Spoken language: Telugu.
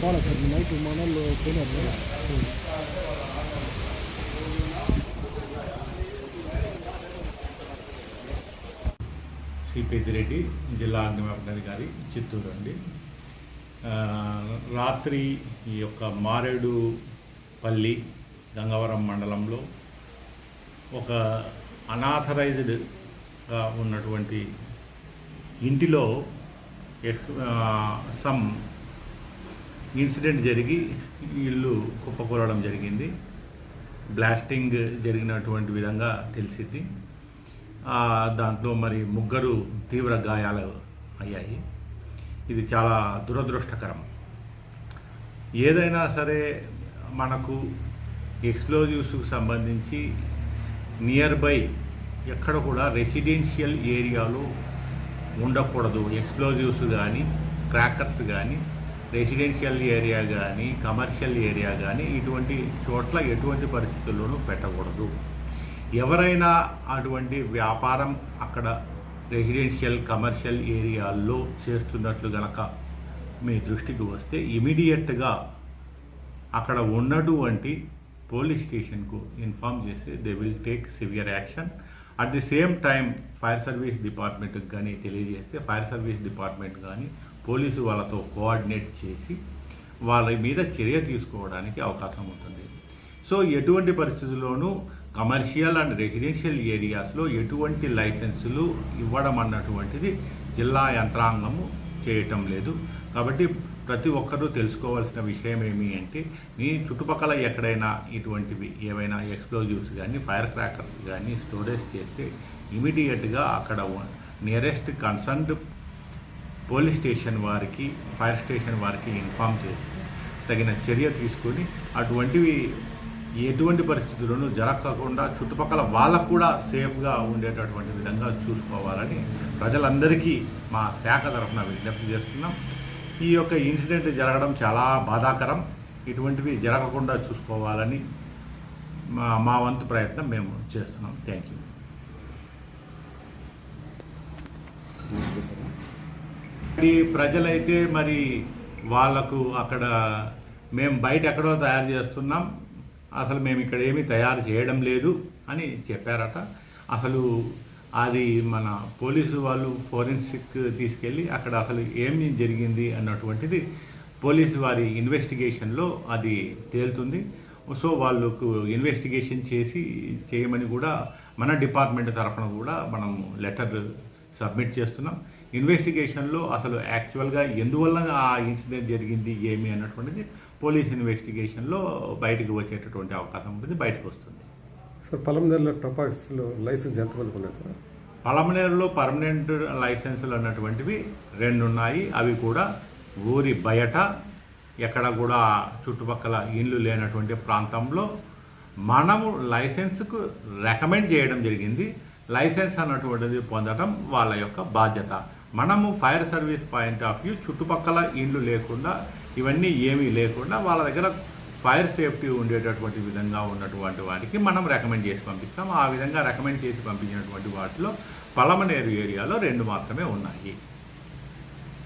పోలా సార్ నైట్ మనల్లో పోయినారు. కదా. జిల్లా పెద్దిరెడ్డి జిల్లా చిత్తూరు అండి. రాత్రి ఈ యొక్క మారేడుపల్లి గంగవరం మండలంలో ఒక అనాథరైజ్డ్గా ఉన్నటువంటి ఇంటిలో సమ్ ఇన్సిడెంట్ జరిగి ఇల్లు కుప్పకూలడం జరిగింది. బ్లాస్టింగ్ జరిగినటువంటి విధంగా తెలిసింది. దాంట్లో మరి ముగ్గురు తీవ్ర గాయాలు అయ్యాయి. ఇది చాలా దురదృష్టకరం. ఏదైనా సరే మనకు ఎక్స్ప్లోజివ్స్కు సంబంధించి నియర్ బై ఎక్కడ కూడా రెసిడెన్షియల్ ఏరియాలో ఉండకూడదు. ఎక్స్ప్లోజివ్స్ కానీ క్రాకర్స్ కానీ రెసిడెన్షియల్ ఏరియా కానీ కమర్షియల్ ఏరియా కానీ ఇటువంటి చోట్ల ఎటువంటి పరిస్థితుల్లోనూ పెట్టకూడదు. ఎవరైనా అటువంటి వ్యాపారం అక్కడ రెసిడెన్షియల్ కమర్షియల్ ఏరియాల్లో చేస్తున్నట్లు గనక మీ దృష్టికి వస్తే ఇమీడియట్గా అక్కడ ఉన్నటువంటి పోలీస్ స్టేషన్కు ఇన్ఫామ్ చేసి they will take severe action. At the same time fire service డిపార్ట్మెంట్కి కానీ తెలియజేస్తే ఫైర్ సర్వీస్ డిపార్ట్మెంట్ కానీ పోలీసు వాళ్ళతో కోఆర్డినేట్ చేసి వాళ్ళ మీద చర్య తీసుకోవడానికి అవకాశం ఉంటుంది. సో ఎటువంటి పరిస్థితుల్లోనూ కమర్షియల్ అండ్ రెసిడెన్షియల్ ఏరియాస్లో ఎటువంటి లైసెన్సులు ఇవ్వడం అన్నటువంటిది జిల్లా యంత్రాంగము చేయటం లేదు. కాబట్టి ప్రతి ఒక్కరూ తెలుసుకోవాల్సిన విషయం ఏమి అంటే మీ చుట్టుపక్కల ఎక్కడైనా ఇటువంటివి ఏవైనా ఎక్స్ప్లోజివ్స్ కానీ ఫైర్ క్రాకర్స్ కానీ స్టోరేజ్ చేస్తే ఇమీడియట్గా అక్కడ నియరెస్ట్ కన్సర్న్డ్ పోలీస్ స్టేషన్ వారికి ఫైర్ స్టేషన్ వారికి ఇన్ఫామ్ చేసి తగిన చర్య తీసుకొని అటువంటివి ఎటువంటి పరిస్థితుల్లోనూ జరగకుండా చుట్టుపక్కల వాళ్ళకు కూడా సేఫ్గా ఉండేటటువంటి విధంగా చూసుకోవాలని ప్రజలందరికీ మా శాఖ తరఫున విజ్ఞప్తి చేస్తున్నాం. ఈ యొక్క ఇన్సిడెంట్ జరగడం చాలా బాధాకరం. ఇటువంటివి జరగకుండా చూసుకోవాలని మా మా వంతు ప్రయత్నం మేము చేస్తున్నాం. థ్యాంక్ యూ ఈ ప్రజలైతే మరి వాళ్ళకు అక్కడ మేము బయట ఎక్కడో తయారు చేస్తున్నాం. అసలు మేము ఇక్కడ ఏమీ తయారు చేయడం లేదు అని చెప్పారట. అసలు అది మన పోలీసు వాళ్ళు ఫోరెన్సిక్ తీసుకెళ్ళి అక్కడ అసలు ఏమి జరిగింది అన్నటువంటిది పోలీసు వారి ఇన్వెస్టిగేషన్లో అది తేలుతుంది. సో వాళ్ళకు ఇన్వెస్టిగేషన్ చేసి చేయమని కూడా మన డిపార్ట్మెంట్ తరఫున కూడా మనం లెటర్ సబ్మిట్ చేస్తున్నాం. ఇన్వెస్టిగేషన్లో అసలు యాక్చువల్గా ఎందువల్ల ఆ ఇన్సిడెంట్ జరిగింది ఏమి అన్నటువంటిది పోలీస్ ఇన్వెస్టిగేషన్లో బయటకు వచ్చేటటువంటి అవకాశం ఉంటుంది బయటకు వస్తుంది. సార్ పలమనేరులో టపాక్స్లో లైసెన్స్ ఎంతమందికి ఉన్నాయి సార్? పలమనేరులో పర్మనెంట్ లైసెన్సులు అన్నటువంటివి రెండు ఉన్నాయి అవి కూడా ఊరి బయట ఎక్కడ కూడా చుట్టుపక్కల ఇండ్లు లేనటువంటి ప్రాంతంలో మనము లైసెన్స్కు రికమెండ్ చేయడం జరిగింది. లైసెన్స్ అన్నటువంటిది పొందడం వాళ్ళ యొక్క బాధ్యత. మనము fire service point of view చుట్టుపక్కల ఇండ్లు లేకుండా ఇవన్నీ ఏమీ లేకుండా వాళ్ళ దగ్గర ఫైర్ సేఫ్టీ ఉండేటటువంటి విధంగా ఉన్నటువంటి వాటికి మనం రికమెండ్ చేసి పంపిస్తాం. ఆ విధంగా రికమెండ్ చేసి పంపించినటువంటి వాటిలో పలమనేరు ఏరియాలో రెండు మాత్రమే ఉన్నాయి.